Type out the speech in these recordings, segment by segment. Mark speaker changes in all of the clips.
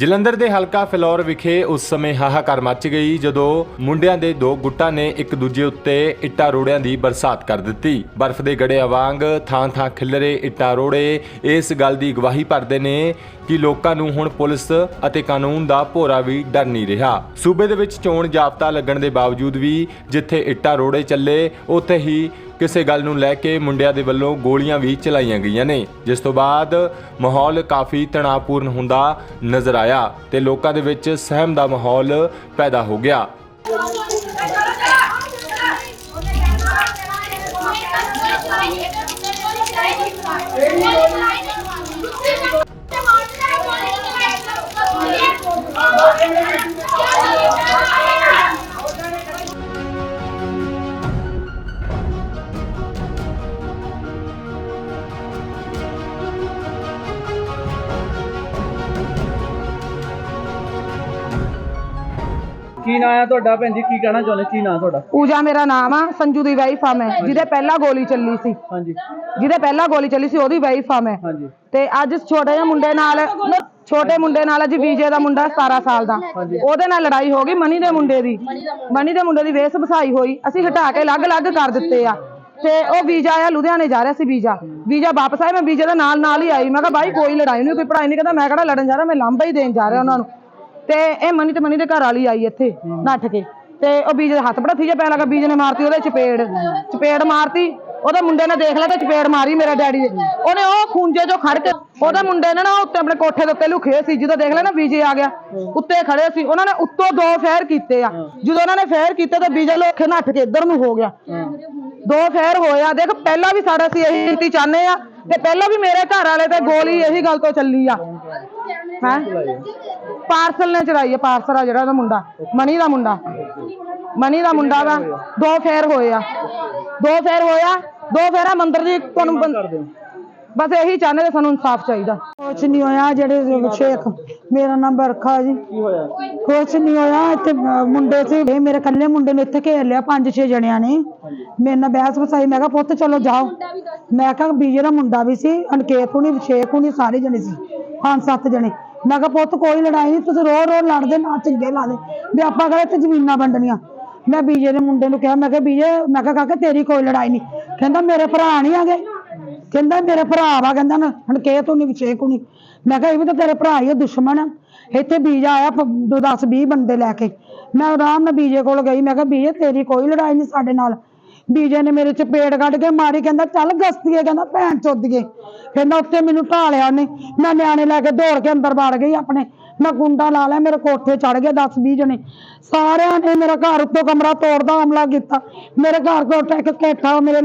Speaker 1: ਜਲੰਧਰ ਦੇ ਹਲਕਾ ਫਿਲੌਰ ਵਿਖੇ ਉਸ ਸਮੇਂ ਹਾਹਾਕਾਰ ਮਚ ਗਈ ਜਦੋਂ ਮੁੰਡਿਆਂ ਦੇ ਦੋ ਗੁੱਟਾਂ ਨੇ ਇੱਕ ਦੂਜੇ ਉੱਤੇ ਇੱਟਾਂ ਰੋੜਿਆਂ ਦੀ ਬਰਸਾਤ ਕਰ ਦਿੱਤੀ। ਬਰਫ਼ ਦੇ ਗੜਿਆਂ ਵਾਂਗ ਥਾਂ-ਥਾਂ ਖਿਲਰੇ ਇੱਟਾਂ ਰੋੜੇ। ਇਸ ਗੱਲ ਦੀ ਗਵਾਹੀ ਭਰਦੇ ਨੇ ਕਿ ਲੋਕਾਂ ਨੂੰ ਹੁਣ ਪੁਲਿਸ ਅਤੇ ਕਾਨੂੰਨ ਦਾ ਭੋਰਾ ਵੀ ਡਰ ਨਹੀਂ ਰਿਹਾ। ਸੂਬੇ ਦੇ ਵਿੱਚ ਚੋਣ ਜਾਬਤਾ ਲੱਗਣ ਦੇ ਬਾਵਜੂਦ ਵੀ ਜਿੱਥੇ ਇੱਟਾਂ ਰੋੜੇ ਚੱਲੇ, ਉੱਥੇ ਹੀ ਕਿਸੇ ਗੱਲ ਨੂੰ ਲੈ ਕੇ ਮੁੰਡਿਆਂ ਦੇ ਵੱਲੋਂ ਗੋਲੀਆਂ ਵੀ ਚਲਾਈਆਂ ਗਈਆਂ ਨੇ, ਜਿਸ ਤੋਂ ਬਾਅਦ ਮਾਹੌਲ ਕਾਫੀ ਤਣਾਅਪੂਰਨ ਹੁੰਦਾ ਨਜ਼ਰ ਆਇਆ ਤੇ ਲੋਕਾਂ ਦੇ ਵਿੱਚ ਸਹਿਮ ਦਾ ਮਾਹੌਲ ਪੈਦਾ ਹੋ ਗਿਆ।
Speaker 2: ਕੀ ਨਾਂ ਆ ਤੁਹਾਡਾ ਭੈਣ ਜੀ? ਕੀ ਕਹਿਣਾ ਚਾਹੁੰਦੇ? ਕੀ ਨਾਂ ਤੁਹਾਡਾ?
Speaker 3: ਪੂਜਾ ਮੇਰਾ ਨਾਮ ਆ ਸੰਜੂ ਦੀ ਵਾਈਫ ਆ ਮੈਂ ਜਿਹਦੇ ਪਹਿਲਾਂ ਗੋਲੀ ਚੱਲੀ ਸੀ।
Speaker 2: ਹਾਂਜੀ।
Speaker 3: ਜਿਹਦੇ ਪਹਿਲਾਂ ਗੋਲੀ ਚੱਲੀ ਸੀ ਉਹਦੀ ਵਾਈਫ ਆ ਮੈਂ।
Speaker 2: ਹਾਂਜੀ।
Speaker 3: ਤੇ ਅੱਜ ਛੋਟੇ ਜਿਹੇ ਮੁੰਡੇ ਨਾਲ ਛੋਟੇ ਮੁੰਡੇ ਨਾਲ ਅੱਜ ਵੀਜੇ ਦਾ ਮੁੰਡਾ 17 ਸਾਲ ਦਾ। ਉਹਦੇ ਨਾਲ ਲੜਾਈ ਹੋ ਗਈ ਮਨੀ ਦੇ ਮੁੰਡੇ ਦੀ। ਮਨੀ ਦੇ ਮੁੰਡੇ। ਦੀ ਵੇਸ ਵਸਾਈ ਹੋਈ। ਅਸੀਂ ਹਟਾ ਕੇ ਅਲੱਗ-ਅਲੱਗ ਕਰ ਦਿੱਤੇ ਆ। ਤੇ ਉਹ ਵੀਜ਼ਾ ਆਇਆ ਲੁਧਿਆਣੇ ਜਾ ਰਿਹਾ ਸੀ ਵੀਜ਼ਾ। ਵੀਜ਼ਾ ਵਾਪਸ ਆਇਆ ਮੈਂ ਵੀਜ਼ੇ ਦੇ ਨਾਲ ਨਾਲ ਹੀ ਆਈ। ਮੈਂ ਕਿਹਾ ਬਾਈ ਕੋਈ ਲੜਾਈ ਨਹੀਂ ਕੋਈ ਪੜਾਈ ਨਹੀਂ। ਕਹਿੰਦਾ ਮੈਂ ਕਿਹੜਾ ਲੜਨ ਜਾ ਰਿਹਾ? ਮੈਂ ਲਾਂਭਾ ਹੀ ਦੇਣ ਜਾ ਰਿਹਾ ਉਹਨਾਂ ਨੂੰ। ਤੇ ਇਹ ਮਨੀ ਤੇ ਮਨੀ ਦੇ ਘਰ ਵਾਲੀ ਆਈ ਇੱਥੇ ਨੱਠ ਕੇ। ਤੇ ਉਹ ਬੀਜ ਦੇ ਹੱਥ ਬੜਾ ਥੀਜਾ ਪੈਣ ਲੱਗਾ ਬੀਜ ਨੇ ਮਾਰਤੀ ਉਹਦੇ ਚਪੇੜ। ਚਪੇੜ ਮਾਰਤੀ ਉਹਦੇ ਮੁੰਡੇ ਨੇ ਦੇਖ ਲਿਆ ਤੇ ਚਪੇੜ ਮਾਰੀ ਮੇਰੇ ਡੈਡੀ ਉਹਨੇ ਉਹ ਖੂੰਜੇ ਚੋਂ ਖੜ ਕੇ ਉਹਦੇ ਮੁੰਡੇ ਨੇ ਨਾ ਉੱਤੇ ਆਪਣੇ ਕੋਠੇ ਦੇ ਉੱਤੇ ਲੁਕੇ ਸੀ ਜਦੋਂ ਦੇਖ ਲਿਆ ਨਾ ਬੀਜੇ ਆ ਗਿਆ। ਉੱਤੇ ਖੜੇ ਸੀ ਉਹਨਾਂ ਨੇ ਉੱਤੋਂ ਦੋ ਫੇਰ ਕੀਤੇ ਆ। ਜਦੋਂ ਉਹਨਾਂ ਨੇ ਫੇਰ ਕੀਤੇ ਤੇ ਬੀਜੇ ਲੋਕੇ ਨੱਠ ਕੇ ਇੱਧਰ ਨੂੰ ਹੋ ਗਿਆ। ਦੋ ਫੇਰ ਹੋਇਆ ਦੇਖ ਪਹਿਲਾਂ ਵੀ ਸਾਡਾ ਸੀ ਇਹੀ ਰੀਤੀ ਚਾਹੁੰਦੇ ਆ ਤੇ ਪਹਿਲਾਂ ਵੀ ਮੇਰੇ ਘਰ ਵਾਲੇ ਤੇ ਗੋਲੀ ਇਹੀ ਗੱਲ ਤੋਂ ਚੱਲੀ ਆ। ਹੈ? ਪਾਰਸਲ ਨੇ ਚੜਾਈ ਆ ਪਾਰਸਲ ਆ ਜਿਹੜਾ ਉਹਦਾ ਮੁੰਡਾ ਮਣੀ ਦਾ ਮੁੰਡਾ। ਮਣੀ ਦਾ ਮੁੰਡਾ ਵਾ ਦੋ ਫੇਰ ਹੋਏ ਆ। ਦੋ ਫੇਰ ਹੋਇਆ ਦੋ ਫੇਰਾ ਮੰਦਰ ਦੀ ਤੁਹਾਨੂੰ ਬਸ ਇਹੀ ਚਾਹੁੰਦੇ ਤੇ ਸਾਨੂੰ ਇਨਸਾਫ ਚਾਹੀਦਾ। ਕੁਛ ਨਹੀਂ ਹੋਇਆ ਜਿਹੜੇ ਸ਼ੇਖ ਮੇਰਾ ਨਾਮ ਬਰਖਾ ਜੀ।
Speaker 2: ਕੀ ਹੋਇਆ?
Speaker 3: ਕੁਛ ਨਹੀਂ ਹੋਇਆ ਇੱਥੇ ਮੁੰਡੇ ਸੀ ਇਹ ਮੇਰੇ ਕੱਲੇ ਮੁੰਡੇ ਨੂੰ ਇੱਥੇ ਘੇਰ ਲਿਆ ਪੰਜ ਛੇ ਜਣਿਆਂ ਨੇ। ਮੇਰੇ ਨਾਲ ਬਹਿਸ ਵਸਾਈ ਮੈਂ ਕਿਹਾ ਪੁੱਤ ਚਲੋ ਜਾਓ। ਮੈਂ ਕਿਹਾ ਬੀਜੇ ਦਾ ਮੁੰਡਾ ਵੀ ਸੀ ਅਨਕੇਤ ਹੁਣੀ ਸ਼ੇਖ ਹੁਣੀ ਸਾਰੇ ਜਣੇ ਸੀ ਪੰਜ ਸੱਤ ਜਣੇ। ਮੈਂ ਕਿਹਾ, ਪੁੱਤ, ਕੋਈ ਲੜਾਈ ਨਹੀਂ, ਤੁਸੀਂ ਰੋ ਰੋ, ਲੜਦੇ, ਨਾ ਚੰਗੇ ਲਾ ਦੇ ਵੀ ਆਪਾਂ ਕਹਿੰਦੇ ਇੱਥੇ ਜ਼ਮੀਨਾਂ ਵੰਡਣੀਆਂ? ਮੈਂ ਬੀਜੇ ਦੇ ਮੁੰਡੇ ਨੂੰ ਕਿਹਾ, ਮੈਂ ਕਿਹਾ, ਬੀਜੇ, ਮੈਂ ਕਿਹਾ, ਕਾਕਾ, ਤੇਰੀ ਕੋਈ ਲੜਾਈ ਨਹੀਂ। ਕਹਿੰਦਾ, ਮੇਰੇ ਭਰਾ ਨਹੀਂ ਆਗੇ ਕਹਿੰਦਾ, ਮੇਰੇ ਭਰਾ ਵਾ। ਕਹਿੰਦਾ, ਨਾ ਅਨਕੇਤ ਹੁਣੀ ਵਿਸ਼ੇਕ ਹੁਣੀ ਮੈਂ ਕਿਹਾ, ਇਹ ਵੀ ਤਾਂ ਤੇਰੇ ਭਰਾ ਹੀ ਆ, ਦੁਸ਼ਮਣ ਆ। ਇੱਥੇ ਬੀਜਾ ਆਇਆ 10 20 ਬੰਦੇ ਲੈ ਕੇ। ਮੈਂ ਆਰਾਮ ਨਾਲ ਬੀਜੇ ਕੋਲ ਗਈ। ਮੈਂ ਕਿਹਾ, ਬੀਜੇ, ਤੇਰੀ ਕੋਈ ਲੜਾਈ ਨਹੀਂ ਸਾਡੇ ਨਾਲ। ਬੀਜੇ ਨੇ ਮੇਰੇ ਚਪੇੜ ਕੱਢ ਕੇ ਮਾਰੀ, ਕਹਿੰਦਾ ਚੱਲ ਗਸਤੀਏ, ਕਹਿੰਦਾ ਭੈਣ ਚੋਦੀਏ। ਕਹਿੰਦਾ ਉੱਥੇ ਮੈਨੂੰ ਢਾਲਿਆ ਉਹਨੇ। ਮੈਂ ਨਿਆਣੇ ਲੈ ਕੇ ਦੌੜ ਕੇ ਅੰਦਰ ਵੜ ਗਈ ਆਪਣੇ। ਮੈਂ ਗੁੰਡਾ ਲਾ ਲਿਆ, ਮੇਰੇ ਕੋਠੇ ਚੜ ਗਏ 10 20 ਜਣੇ। ਸਾਰਿਆਂ ਨੇ ਮੇਰਾ ਘਰ ਉੱਤੋਂ ਕਮਰਾ ਤੋੜਦਾ ਹਮਲਾ ਕੀਤਾ। ਮੇਰੇ ਘਰ ਕੋਠੇ ਇੱਕ ਕੇਠਾ ਮੇਰੇ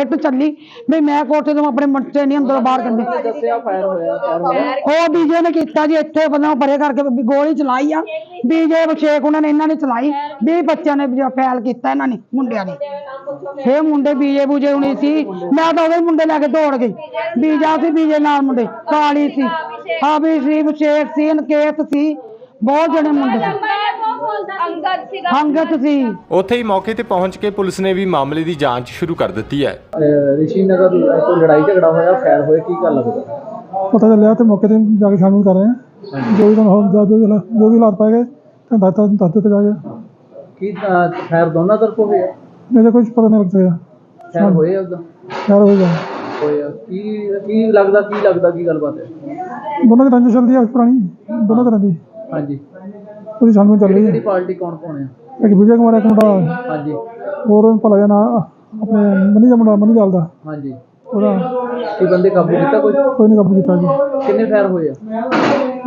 Speaker 3: ਇੱਟ ਚੱਲੀ। ਵੀ ਮੈਂ ਕੋਠੇ ਤੋਂ ਆਪਣੇ ਮੁੰਡੇ ਨਹੀਂ ਅੰਦਰੋਂ ਬਾਹਰ ਕੱਢੇ।
Speaker 2: ਦੱਸਿਆ ਫਾਇਰ ਹੋਇਆ ਫਾਇਰ ਹੋਇਆ
Speaker 3: ਉਹ ਬੀਜੇ ਨੇ ਕੀਤਾ ਜੀ ਇੱਥੇ ਬੰਦਾ ਪਰੇ ਕਰਕੇ ਵੀ ਗੋਲੀ ਚਲਾਈ ਆ। ਬੀਜੇ ਬਸ਼ੇਕ ਉਹਨਾਂ ਨੇ ਇਹਨਾਂ ਨੇ ਚਲਾਈ। 20 ਬੱਚਿਆਂ ਨੇ ਫੈਲ ਕੀਤਾ ਇਹਨਾਂ ਨੇ ਮੁੰਡਿਆਂ ਨੇ। ਇਹ ਮੁੰਡੇ ਬੀਜੇ ਬੂਜੇ ਹੁਣੀ ਸੀ। ਮੈਂ ਤਾਂ ਉਹਦੇ ਮੁੰਡੇ ਲੈ ਕੇ ਦੌੜ ਗਈ। ਬੀਜਾ ਸੀ ਬੀਜੇ ਨਾਲ ਮੁੰਡੇ। ਕਾਲੀ ਸੀ। ਹਾਬੀ ਸੀ ਬਸ਼ੇਕ ਸੀ ਅਨਕੇਤ ਸੀ। ਬਹੁਤ ਜਣੇ ਮੁੰਡੇ ਸੀ।
Speaker 4: ਅੰਗਦ ਸੀਗਾ।
Speaker 3: ਸੀ।
Speaker 1: ਉੱਥੇ ਹੀ ਮੌਕੇ ਤੇ ਪਹੁੰਚ ਕੇ ਪੁਲਿਸ ਨੇ ਵੀ ਮਾਮਲੇ ਦੀ ਜਾਂਚ ਸ਼ੁਰੂ ਕਰ ਦਿੱਤੀ ਹੈ।
Speaker 2: ਰਿਸ਼ੀ ਨਗਰ ਕੋਈ ਲੜਾਈ ਝਗੜਾ ਹੋਇਆ ਫਾਇਰ ਹੋਇਆ ਕੀ ਗੱਲ ਲੱਗਦਾ
Speaker 5: ਪਤਾ ਚੱਲਿਆ ਤੇ ਮੌਕੇ ਤੇ ਜਾ ਕੇ ਛਾਣਬੀਨ ਕਰ ਰਹੇ ਹਾਂ ਜੋ ਵੀ ਤੁਹਾਨੂੰ ਜੋ ਜੋ ਵੀ ਜੋ ਵੀ ਹਾਲਾਤ ਪਾਏ ਗਏ ਤਾਂ ਦੱਸ ਦੱਸ ਦਿੱਤੇ ਜਾਗੇ
Speaker 2: ਕੀ। ਫਾਇਰ ਦੋਨਾਂ ਤਰਫੋਂ ਹੋਇਆ?
Speaker 5: ਮੇਰੇ ਕੁਝ ਪਤਾ ਨਹੀਂ ਲੱਗ ਰਿਹਾ
Speaker 2: ਫਾਇਰ ਹੋਇਆ ਉਹਦਾ?
Speaker 5: ਯਾਰ ਹੋਏਗਾ
Speaker 2: ਹੋਇਆ। ਕੀ ਕੀ ਲੱਗਦਾ ਕੀ ਲੱਗਦਾ ਕੀ ਗੱਲਬਾਤ ਹੈ?
Speaker 5: ਦੋਨਾਂ ਦੀ ਰੰਜਿਸ਼ ਚੱਲਦੀ ਹੈ ਪੁਰਾਣੀ ਦੋਨਾਂ ਤਰ੍ਹਾਂ ਦੀ।
Speaker 2: ਹਾਂਜੀ।
Speaker 5: ਉਹਦੀ ਛਾਣਬੀਨ ਚੱਲ ਰਹੀ
Speaker 2: ਕਿਹੜੀ
Speaker 5: ਹੈ
Speaker 2: ਪਾਰਟੀ ਕੌਣ ਕੌਣ ਹੈ
Speaker 5: ਇੱਕ ਵਿਜੇ ਕੁਮਾਰ ਇੱਕ ਮੁੰਡਾ।
Speaker 2: ਹਾਂਜੀ।
Speaker 5: ਹੋਰ ਭਲਾ ਜਿਹਾ ਨਾਂ ਆਪਣੇ ਮਨੀ ਦਾ ਮੁੰਡਾ ਮਨੀ ਲਾਲ ਦਾ।
Speaker 2: ਹਾਂਜੀ।
Speaker 5: ਉਹਦਾ
Speaker 2: ਕੀ ਬੰਦੇ ਕਾਬੂ ਕੀਤਾ ਕੋਈ?
Speaker 5: ਕੋਈ ਨਹੀਂ ਕਾਬੂ ਕੀਤਾ ਜੀ।
Speaker 2: ਕਿੰਨੇ ਫਾਇਰ ਹੋਏ ਆ?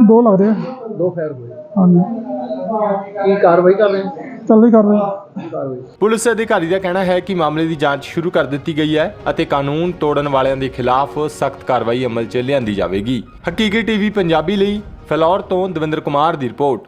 Speaker 5: ਦੋ ਲੱਗਦੇ ਆ।
Speaker 2: ਦੋ ਫਾਇਰ ਹੋਏ
Speaker 5: ਹਾਂਜੀ।
Speaker 2: ਕੀ ਕਾਰਵਾਈ ਕਰ ਰਹੇ ਹੋ?
Speaker 5: ਚੱਲ ਰਹੀ ਕਰ ਰਹੇ
Speaker 2: ਕੀ ਕਾਰਵਾਈ?
Speaker 1: ਪੁਲਿਸ ਅਧਿਕਾਰੀ ਦਾ ਕਹਿਣਾ ਹੈ ਕਿ ਮਾਮਲੇ ਦੀ ਜਾਂਚ ਸ਼ੁਰੂ ਕਰ ਦਿੱਤੀ ਗਈ ਹੈ ਅਤੇ ਕਾਨੂੰਨ ਤੋੜਨ ਵਾਲਿਆਂ ਦੇ ਖਿਲਾਫ ਸਖਤ ਕਾਰਵਾਈ ਅਮਲ 'ਚ ਲਿਆਂਦੀ ਜਾਵੇਗੀ। ਹਕੀਕੀ ਟੀਵੀ ਪੰਜਾਬੀ ਲਈ ਫਿਲੌਰ ਤੋਂ ਦਵਿੰਦਰ ਕੁਮਾਰ ਦੀ ਰਿਪੋਰਟ।